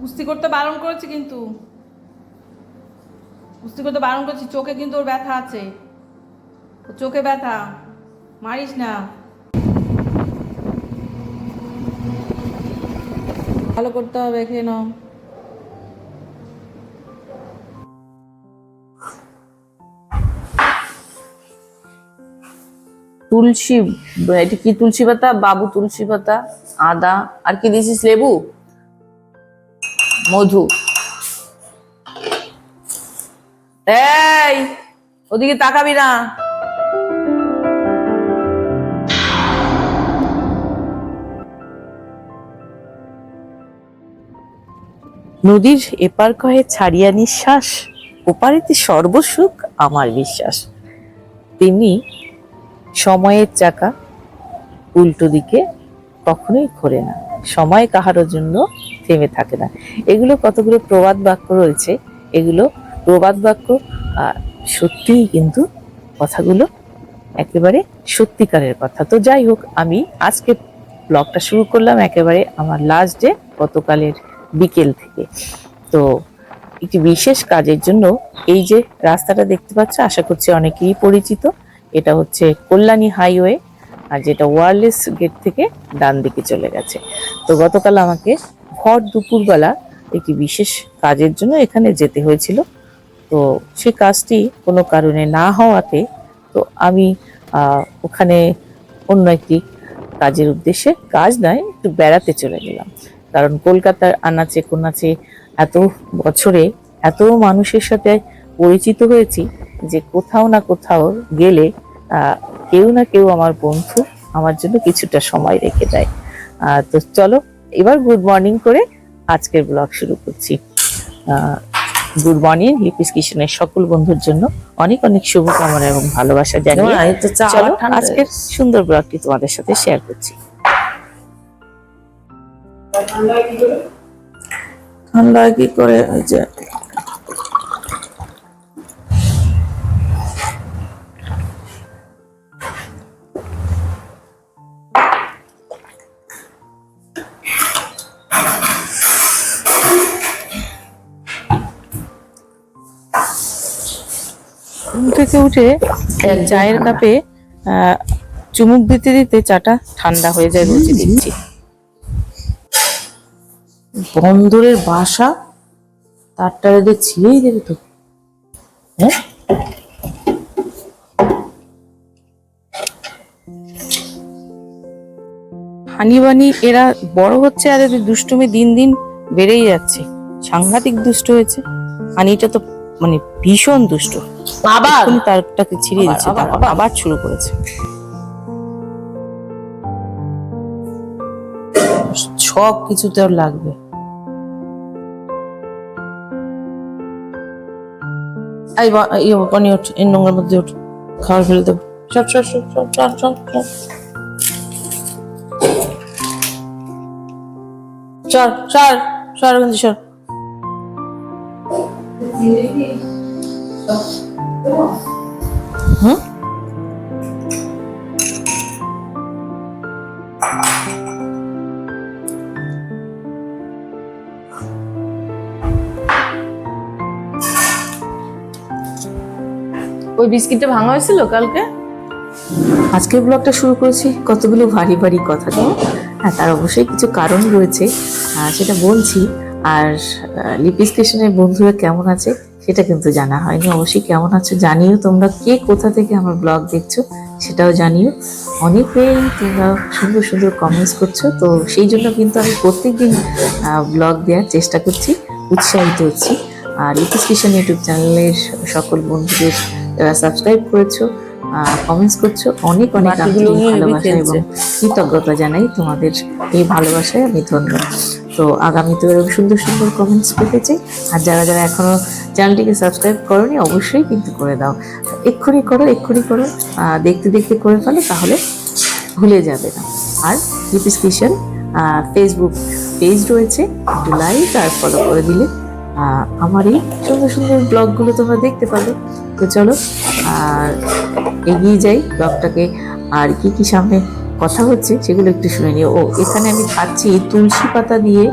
কুস্তি করতে বারণ করেছি কিন্তু। কুস্তি করতে বারণ করেছি, চোখে কিন্তু ওর ব্যথা আছে। চোখে ব্যথা, মারিস না। ভালো করতে হবে, খেয়ে নাও। তুলসী, এটা কি তুলসী পাতা? বাবু তুলসী পাতা, আদা, আর কি দিয়েছিস? লেবু? মধু। এই, ওদিকে তাকাবি না। নদীর এপার কহে ছাড়িয়া নিঃশ্বাস, ওপারেতে সর্বসুখ আমার বিশ্বাস। তেমনি সময়ের চাকা উল্টো দিকে কখনোই ঘোরে না। সময় কাহারও জন্য থেমে থাকে না। এগুলো কতগুলো প্রবাদ বাক্য রয়েছে, এগুলো প্রবাদ বাক্য সত্যিই কিন্তু কথাগুলো একেবারে সত্যিকারের কথা। তো যাই হোক, আমি আজকে ব্লগটা শুরু করলাম একেবারে আমার লাস্ট ডে গতকালের বিকেল থেকে। তো একটি বিশেষ কাজের জন্য এই যে রাস্তাটা দেখতে পাচ্ছ, আশা করছি অনেকেই পরিচিত। এটা হচ্ছে কল্যাণী হাইওয়ে আর যেটা ওয়ারলেস গেট থেকে ডান দিকে চলে গেছে। তো গতকাল আমাকে ভর দুপুরবেলা একটি বিশেষ কাজের জন্য এখানে যেতে হয়েছিল। তো সে কাজটি কোনো কারণে না হওয়াতে তো আমি ওখানে অন্য একটি কাজের উদ্দেশ্যে কাজ নয় একটু বেড়াতে চলে গেলাম। কারণ কলকাতার আনাচে কোনাচে এত বছরে এত মানুষের সাথে পরিচিত হয়েছি যে কোথাও না কোথাও গেলে কেউ না কেউ আমার বন্ধু আমার জন্য কিছুটা সময় রেখে দেয়। তো চলো এবার গুড মর্নিং করে আজকের ব্লগ শুরু করছি। গুড মর্নিং লিপিস কিশনের সকল বন্ধুর জন্য অনেক অনেক শুভকামনা এবং ভালোবাসা জানিয়ে চলো আজকের সুন্দর ব্লগটি তোমাদের সাথে শেয়ার করছি। ঠান্ডা কি করে? ওই যে থেকে উঠে এক চায়ের কাপে চুমুক দিতে দিতে চাটা ঠান্ডা হয়ে যায় রুচি দিচ্ছি। বন্দরের বাসা? তারটা এদের ছিঁড়েই দেবে তো। হ্যাঁ? হানিবানি এরা বড় হচ্ছে আর এদের দুষ্টুমি দিন দিন বেড়েই যাচ্ছে। সাংঘাতিক দুষ্ট হয়েছে। হানিটা তো মানে ভীষণ দুষ্ট আবার তারটাকে ছিঁড়ে দিচ্ছে আবার, শুরু করেছে সব কিছুতে ওর লাগবে ইয়ে পানি ওঠ নোংরার মধ্যে ওঠ খাবার ফেলে দেবো সব সব সব সব সব সব সব সর সর সর কিন্তু সর হুম ওই বিস্কিটটা ভাঙা হয়েছিল কালকে? আজকের ব্লগটা শুরু করেছি কতগুলো ভারী ভারী কথা দিয়ে হ্যাঁ তার অবশ্যই কিছু কারণ রয়েছে। সেটা বলছি আর লিপি স্টেশনের বন্ধুরা কেমন আছে? সেটা কিন্তু জানা হয়নি। অবশ্যই কেমন আছো জানিও তোমরা কে কোথা থেকে আমার ব্লগ দেখছ সেটাও জানিও। অনেকেই তোমরা সুন্দর সুন্দর কমেন্টস করছ। তো সেই জন্য কিন্তু আমি প্রত্যেকদিন ব্লগ দেওয়ার চেষ্টা করছি উৎসাহিত হচ্ছি। আর লিপি স্টেশন ইউটিউব চ্যানেলের সকল বন্ধুদের যারা সাবস্ক্রাইব করেছ কমেন্টস করছ অনেক অনেক আন্তরিক ভালোবাসা এবং কৃতজ্ঞতা জানাই তোমাদের এই ভালোবাসায় আমি ধন্য। তো আগামীতে এরকম সুন্দর সুন্দর কমেন্টস পেতে চাই। আর যারা যারা এখনও চ্যানেলটিকে সাবস্ক্রাইব করোনি, অবশ্যই কিন্তু করে দাও। এক্ষুনি করো এক্ষুনি করো। দেখতে দেখতে করে ফেলো, তাহলে ভুলে যাবে না। আর লিপিস ফেসবুক পেজ রয়েছে, একটু লাইক আর ফলো করে দিলে আমার এই সুন্দর সুন্দর ব্লগগুলো তোমরা দেখতে পাবে। তো চলো আর এগিয়ে যাই ব্লগটাকে আর কি কি সামনে কথা হচ্ছে সেগুলো একটু শুনে নিও। ও, এখানে আমি খাচ্ছি তুলসী পাতা দিয়ে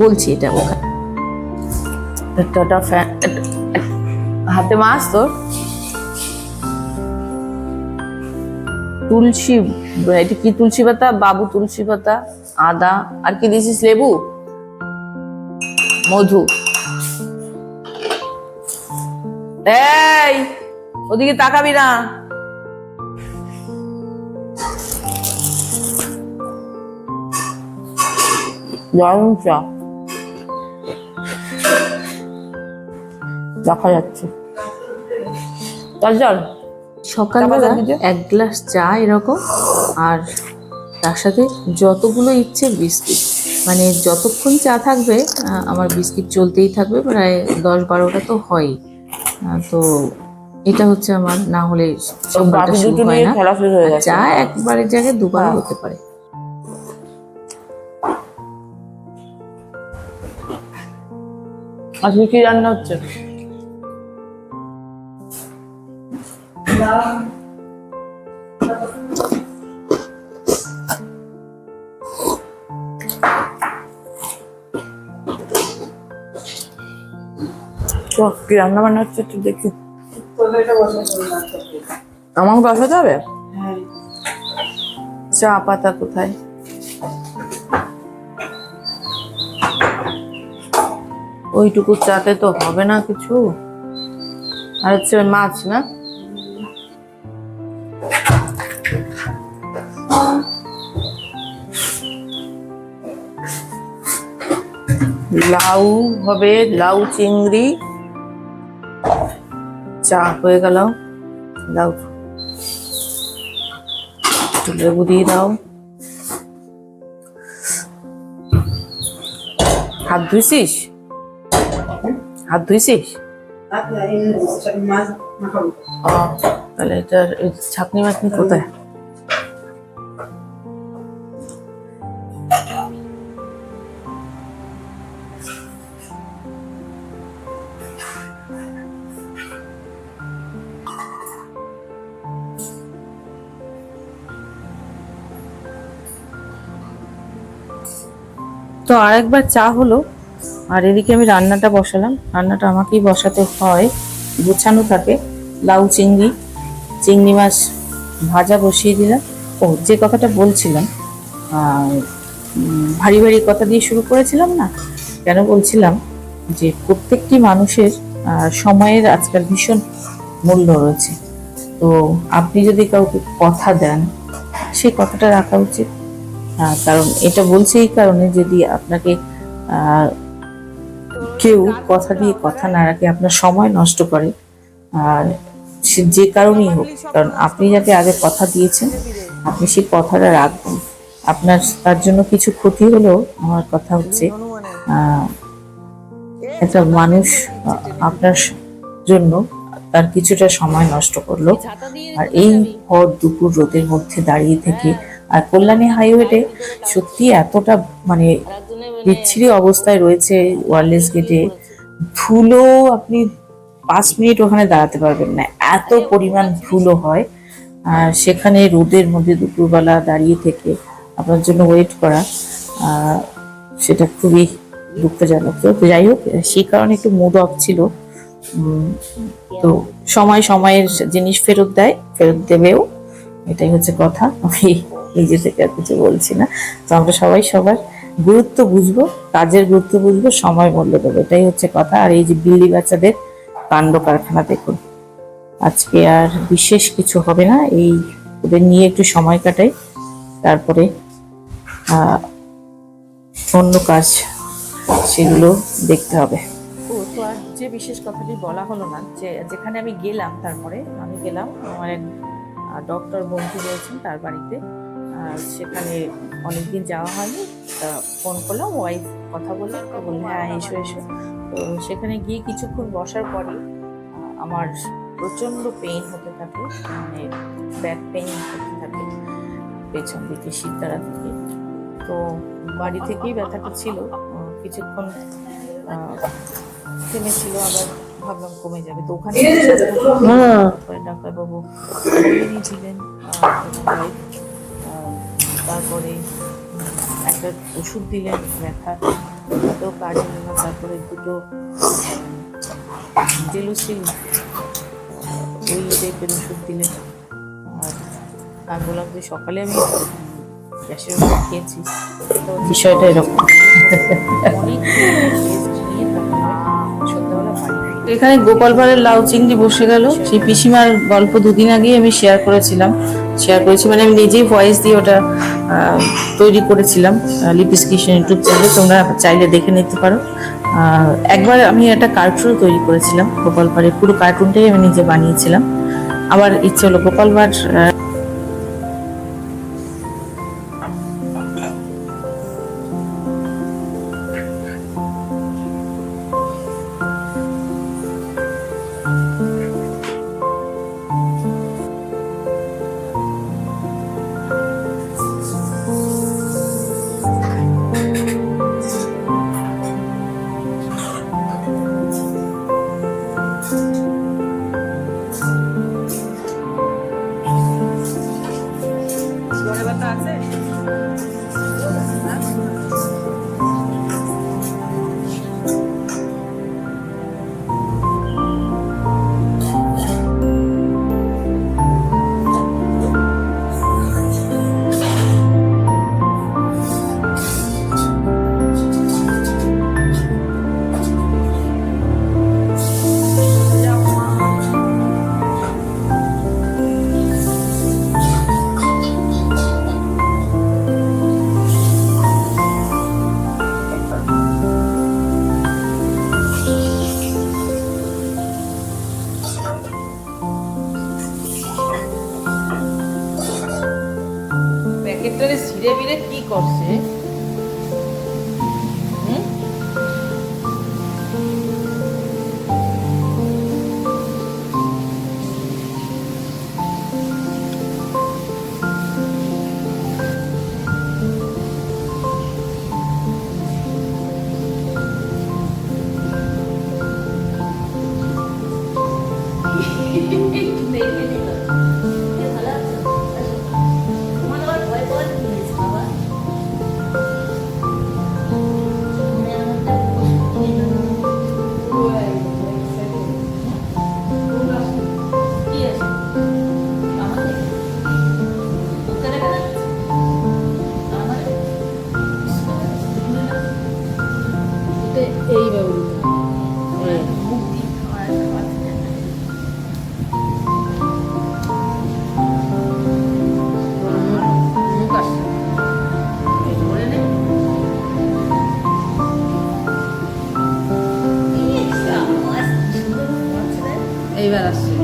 বলছি এটা ওখানে। হাতে মাছ তোর তুলসী, এটা কি তুলসী পাতা? বাবু তুলসী পাতা, আদা, আর কি দিয়েছিস? লেবু? মধু। এই, ওদিকে তাকাবি না। দারুণ চা দেখা যাচ্ছে। চল। সকালবেলা এক গ্লাস চা এরকম আর তার সাথে যতগুলো ইচ্ছে বিস্কিট। মানে যতক্ষণ চা থাকবে আমার বিস্কিট চলতেই থাকবে প্রায় দশ বারোটা তো হয় তো এটা হচ্ছে আমার না হলে চা একবারের জায়গায় দুবার হ্যাঁ। হতে পারে। আজকে কি রান্না হচ্ছে? তো কি রান্না বান্না হচ্ছে একটু দেখি। আমাকে বসাতে হবে? চা পাতা কোথায়? ওইটুকু চাতে তো হবে না কিছু। আর হচ্ছে মাছ না? লাউ হবে, লাউ, চিংড়ি। চা হয়ে গেল। লাউ। লেবু দিয়ে দাও। হাত ধুইছিস? হাত ধুইছিস ও, তাহলে এটার এই ছাকনি মাছনি কোথায়? তো আরেকবার চা হলো। আর এদিকে আমি রান্নাটা বসালাম। রান্নাটা আমাকেই বসাতে হয়। গোছানো থাকে। লাউ, চিংড়ি চিংড়ি মাছ ভাজা বসিয়ে দিলাম। ও, যে কথাটা বলছিলাম ভারী ভারী কথা দিয়ে শুরু করেছিলাম না? কেন বলছিলাম যে প্রত্যেকটি মানুষের সময়ের আজকাল ভীষণ মূল্য রয়েছে। তো আপনি যদি কাউকে কথা দেন সেই কথাটা রাখা উচিত। কারণ এটা বলছি এই কারণে যদি আপনাকে কেউ কথা দিয়ে কথা না রাখে, আপনার সময় নষ্ট করে। আর সে যে কারণেই হোক, কারণ আপনি যাকে আগে কথা দিয়েছেন, আপনি সেই কথাটা রাখবেন। আপনার তার জন্য কিছু ক্ষতি হলেও আমার কথা হচ্ছে একটা মানুষ আপনার জন্য তার কিছুটা সময় নষ্ট করল। আর এই ভর দুপুর রোদের মধ্যে দাঁড়িয়ে থেকে, আর কল্যাণী হাইওয়েতে সত্যি এতটা মানে বিচ্ছিরি অবস্থায় রয়েছে ওয়ারলেস গেটে। ধুলো আপনি পাঁচ মিনিট ওখানে দাঁড়াতে পারবেন না। এত পরিমাণ ধুলো হয়। আর সেখানে রোদের মধ্যে দুপুরবেলা দাঁড়িয়ে থেকে আপনার জন্য ওয়েট করা সেটা খুবই দুঃখজনক। তো যাই হোক, সেই কারণে একটু মুড অফ ছিল। তো সময় সময়ের জিনিস ফেরত দেয়, ফেরত দেবেও, এটাই হচ্ছে কথা। আমি নিজে থেকে আর কিছু বলছি না। তো আমরা সবাই সবার গুরুত্ব বুঝব, কাজের গুরুত্ব বুঝব, সময় মূল্য দেবো। এটাই হচ্ছে কথা। আর এই যে বিল্লি বাচ্চাদের কাণ্ড কারখানা দেখুন। আজকে আর বিশেষ কিছু হবে না। এই ওদের নিয়ে একটু সময় কাটাই। তারপরে অন্য কাজ সেগুলো দেখতে হবে। তো আর যে বিশেষ কথাটি বলা হলো না, যে যেখানে আমি গেলাম তারপরে আমি গেলাম, আমার এক ডক্টর বন্ধু রয়েছেন তার বাড়িতে। সেখানে অনেকদিন যাওয়া হয়নি। ফোন করলাম ওয়াইফ কথা বলল, তো বলল হ্যাঁ এসো এসো। তো সেখানে গিয়ে কিছুক্ষণ বসার পরে আমার প্রচণ্ড পেইন হতে থাকে মানে ব্যাক পেইন হতে থাকে, পেছন দিকে শীতদারা থেকে। তো বাড়ি থেকেই ব্যথাটা ছিল কিছুক্ষণ থেমেছিল, আবার ভাবলাম কমে যাবে। তো ওখানে ডাক্তারবাবু বলে দিয়েছিলেন তারপরে একটা ওষুধ দিলেন ব্যথা তাতেও কাজ হলো না তারপরে দুটো জেলুসিন ওই টাইপের ওষুধ দিলেন। আর আমি বললাম যে সকালে আমি গ্যাসের ওষুধ খেয়েছি। তো বিষয়টা এরকম। অনেক এখানে গোপাল ভাঁড়ের লাউ চিংড়ি বসে গেল। সেই পিসিমার গল্প দুদিন আগেই আমি শেয়ার করেছিলাম। শেয়ার করেছি মানে আমি নিজেই ভয়েস দিয়ে ওটা তৈরি করেছিলাম। লিপিস কিশন ইউটিউব চ্যানেলে তোমরা চাইলে দেখে নিতে পারো। একবার আমি একটা কার্টুন তৈরি করেছিলাম গোপাল ভাঁড়ের। পুরো কার্টুনটাই আমি নিজে বানিয়েছিলাম। আমার ইচ্ছে হলো গোপাল ভাঁড় 嗯。প্যাকেটটারে মিলে কি করছে? liberación.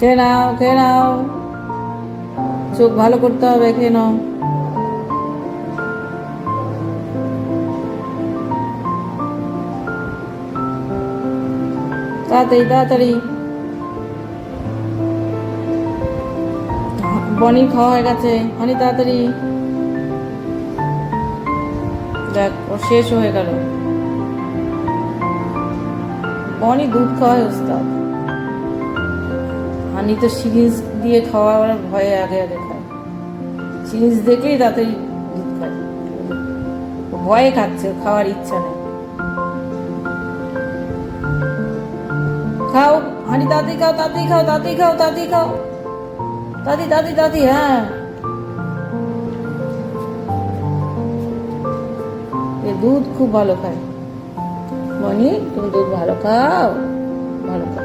খেয়ে নাও খেয়ে নাও। চোখ ভালো করতে হবে, খেয়ে নাও। তাড়াতাড়ি তাড়াতাড়ি। বনির খাওয়া হয়ে গেছে। হানি, তাড়াতাড়ি। দেখ, ও শেষ হয়ে গেল। বনি দুধ খাওয়ায় ওস্তাদ। হানি তো সিরিজ দিয়ে খাওয়ার ভয়ে আগে আগে খায়। সিরিজ দেখলেই তাড়াতাড়ি দুধ খায়। ভয়ে খাচ্ছে খাওয়ার ইচ্ছা নেই। খাও হানি তাড়াতাড়ি খাও তাড়াতাড়ি খাও তাড়াতাড়ি খাও তাড়াতাড়ি খাও। দাদি দাদি দাদি হ্যাঁ। এ দুধ খুব ভালো খায়। মনি তুমি দুধ ভালো খাও? ভালো খাও।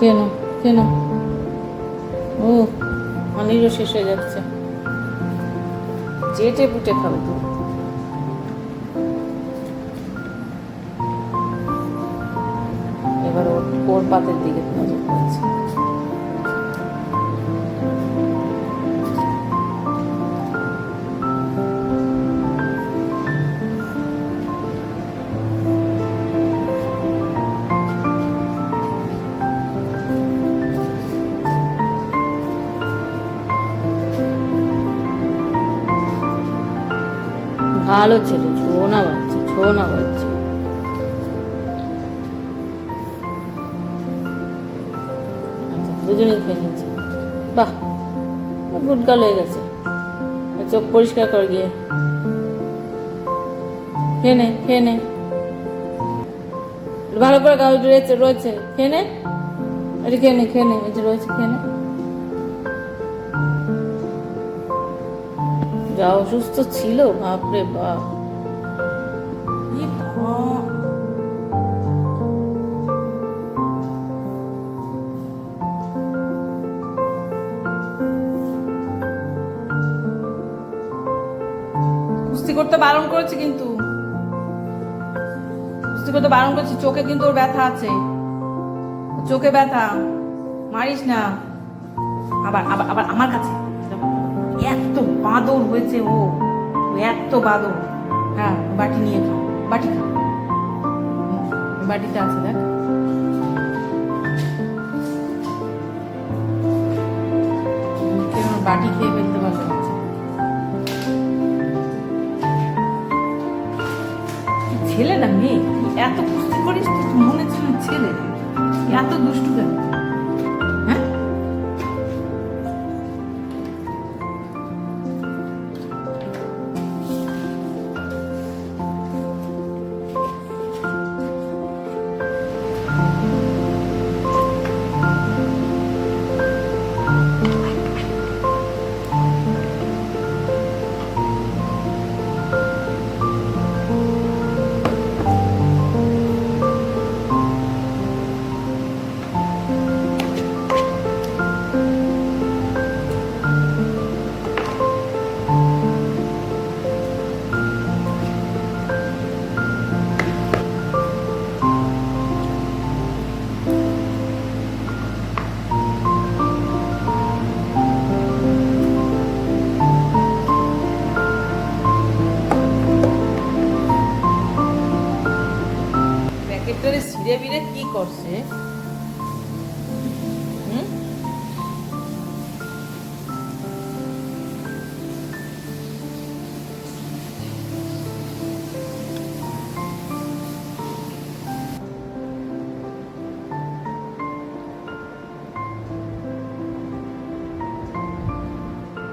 কেন কেন? ও, পানিরও শেষ হয়ে যাচ্ছে। চেটে পুটে খাবে তুমি। এবার ওর ওর পাতের দিকে নজর পড়েছে। ভালো ছেলে ছো না বাচ্চা ছো না বাচ্চা। আচ্ছা দুজনেই খেয়ে নিচ্ছে। বাহ গুড গার্ল হয়ে গেছে চোখ পরিষ্কার কর গিয়ে। খেয়ে নে খেয়ে নে। ভালো করে গাও রয়েছে রয়েছে। খেয়ে নে। এটা খেয়ে নে খেয়ে নে যে রয়েছে, খেয়ে নে। যা অসুস্থ ছিল, বাপরে বাপ। কুস্তি করতে বারণ করেছে কিন্তু। কুস্তি করতে বারণ করেছি, চোখে কিন্তু ওর ব্যথা আছে। চোখে ব্যথা, মারিস না। আবার আবার আবার আমার কাছে। এত বাদর হয়েছে ও। এত বাদর। হ্যাঁ বাটি নিয়ে খা বাটি খা। হুম, বাটিতে আছে দেখ। বাটি খেয়ে ফেলতে পারবে? ছেলে না মেয়ে? এত কুস্তি করিস তুই মনে ছিল ছেলে। এত দুষ্টু কেন?